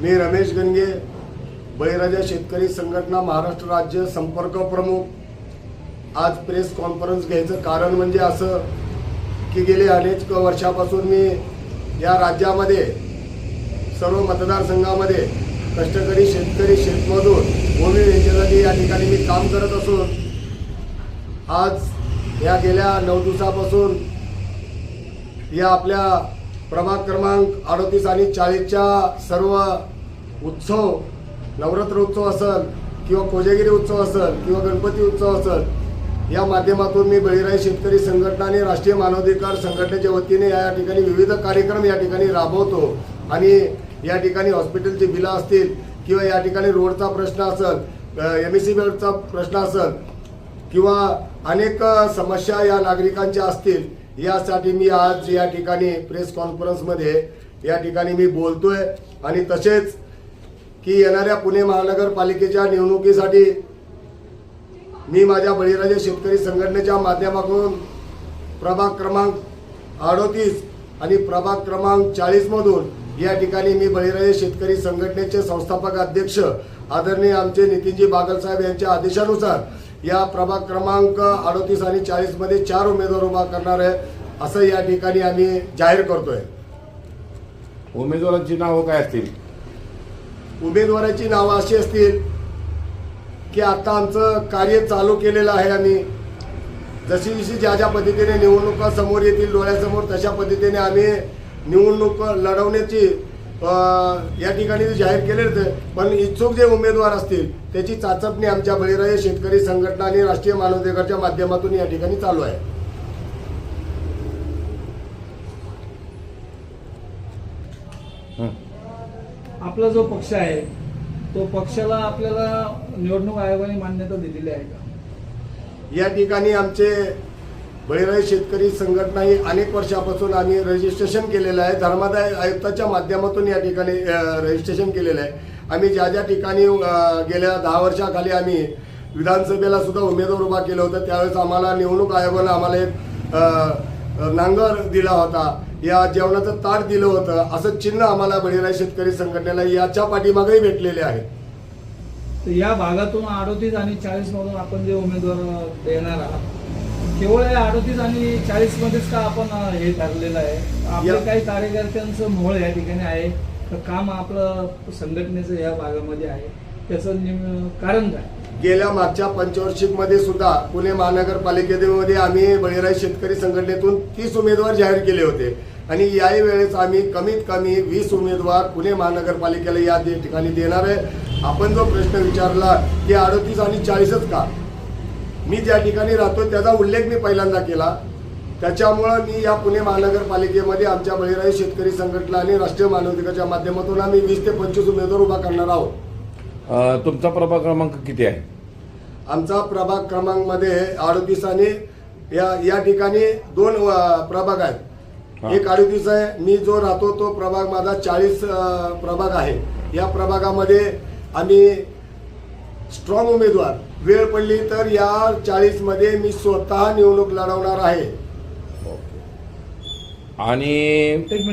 मी रमेश गणगे बळीराजा शेतकरी संघटना महाराष्ट्र राज्य संपर्क प्रमुख. आज प्रेस कॉन्फरन्स घ्यायचं कारण म्हणजे असं की गेले अनेक वर्षापासून मी या राज्यामध्ये सर्व मतदारसंघामध्ये कष्टकरी शेतकरी शेतमजूर भूमी यांच्यासाठी या ठिकाणी मी काम करत असून आज या गेल्या नऊ दिवसापासून या आपल्या प्रभाग क्रमांक अडतीस आणि चाळीसच्या सर्व उत्सव नवरात्र उत्सव असेल किंवा कोजागिरी उत्सव असेल किंवा गणपती उत्सव असेल या माध्यमातून मी बळीराई शेतकरी संघटना आणि राष्ट्रीय मानवाधिकार संघटनेच्या वतीने या ठिकाणी विविध कार्यक्रम या ठिकाणी राबवतो. आणि या ठिकाणी हॉस्पिटलची बिलं असतील किंवा या ठिकाणी रोडचा प्रश्न असेल एम एस सी बेडचा प्रश्न असेल किंवा अनेक समस्या या नागरिकांच्या असतील यासाठी मी आज या ठिकाणी प्रेस कॉन्फरन्समध्ये या ठिकाणी मी बोलतोय. आणि तसेच की येणाऱ्या पुणे महानगरपालिकेच्या निवडणुकीसाठी मी माझ्या बळीराजे शेतकरी संघटनेच्या माध्यमातून प्रभाग क्रमांक अडोतीस आणि प्रभाग क्रमांक चाळीसमधून या ठिकाणी मी बळीराजे शेतकरी संघटनेचे संस्थापक अध्यक्ष आदरणीय आमचे नितीनजी बागलसाहेब यांच्या आदेशानुसार या प्रभाग क्रमांक अडोतीस आणि चाळीसमध्ये चार उमेदवार उभा करणार आहे असं या ठिकाणी आम्ही जाहीर करतोय. उमेदवारांची नावं काय असतील? उमेदवाराची नावं अशी असतील की आता आमचं कार्य चालू केलेलं आहे आम्ही. जशी जशी ज्या ज्या पद्धतीने निवडणुका समोर येतील डोळ्यासमोर तशा पद्धतीने आम्ही निवडणूक लढवण्याची या ठिकाणी जाहीर केलेच आहे पण इच्छुक जे उमेदवार असतील त्याची चाचपणी आमच्या बळीराजे शेतकरी संघटना आणि राष्ट्रीय मानवाधिकारच्या माध्यमातून या ठिकाणी चालू आहे. आपला जो पक्ष आहे तो पक्षाला आपल्याला निवडणूक आयोगाने मान्यता दिलेली आहे का? या ठिकाणी आमचे बहिराई शेतकरी संघटना ही अनेक वर्षापासून आम्ही रजिस्ट्रेशन केलेलं आहे. धर्मादाय आयुक्ताच्या माध्यमातून या ठिकाणी रजिस्ट्रेशन केलेलं आहे. आम्ही ज्या ज्या ठिकाणी गेल्या दहा वर्षाखाली आम्ही विधानसभेला सुद्धा उमेदवार उभा केलं होतं त्यावेळेस आम्हाला निवडणूक आयोगानं आम्हाला एक नांगर दिला होता. या जेवणाचं ताट दिलं होतं. असं चिन्ह आम्हाला बळीराय शेतकरी संघटनेला याच्या पाठीमागेही भेटलेले आहे. या भागातून अडोतीस आणि चाळीस मधून आपण जे उमेदवार देणार आहात केवळ या अडोतीस आणि चाळीस मध्येच का आपण हे ठरलेलं आहे? आपले या- काही कार्यकर्त्यांचं मोहळ या ठिकाणी आहे. तर काम आपलं संघटनेचं या भागामध्ये आहे. त्याचं नेम कारण काय? गेल्या मागच्या पंचवार्षिकमध्ये सुद्धा पुणे महानगरपालिकेमध्ये आम्ही बळीराई शेतकरी संघटनेतून तीस उमेदवार जाहीर केले होते. आणि याही वेळेस आम्ही कमीत कमी वीस उमेदवार पुणे महानगरपालिकेला या दे- ठिकाणी देणार आहे. आपण जो प्रश्न विचारला की अडतीस आणि चाळीसच का? मी ज्या ठिकाणी राहतो त्याचा उल्लेख मी पहिल्यांदा केला. त्याच्यामुळं मी या पुणे महानगरपालिकेमध्ये आमच्या बळीराई शेतकरी संघटना आणि राष्ट्रीय मानवाधिकाराच्या माध्यमातून आम्ही वीस ते पंचवीस उमेदवार उभा करणार आहोत. तुमचा प्रभाग क्रमांक किती आहे? आमचा प्रभाग क्रमांकमध्ये अडतीस आणि या या ठिकाणी दोन प्रभाग. आहेत. एक अडतीस आहे मी जो राहतो तो प्रभाग माझा चाळीस प्रभाग आहे. या प्रभागामध्ये आम्ही स्ट्रॉंग उमेदवार. वेळ पडली तर या चाळीसमध्ये मी स्वतः निवडणूक लढवणार आहे. आणि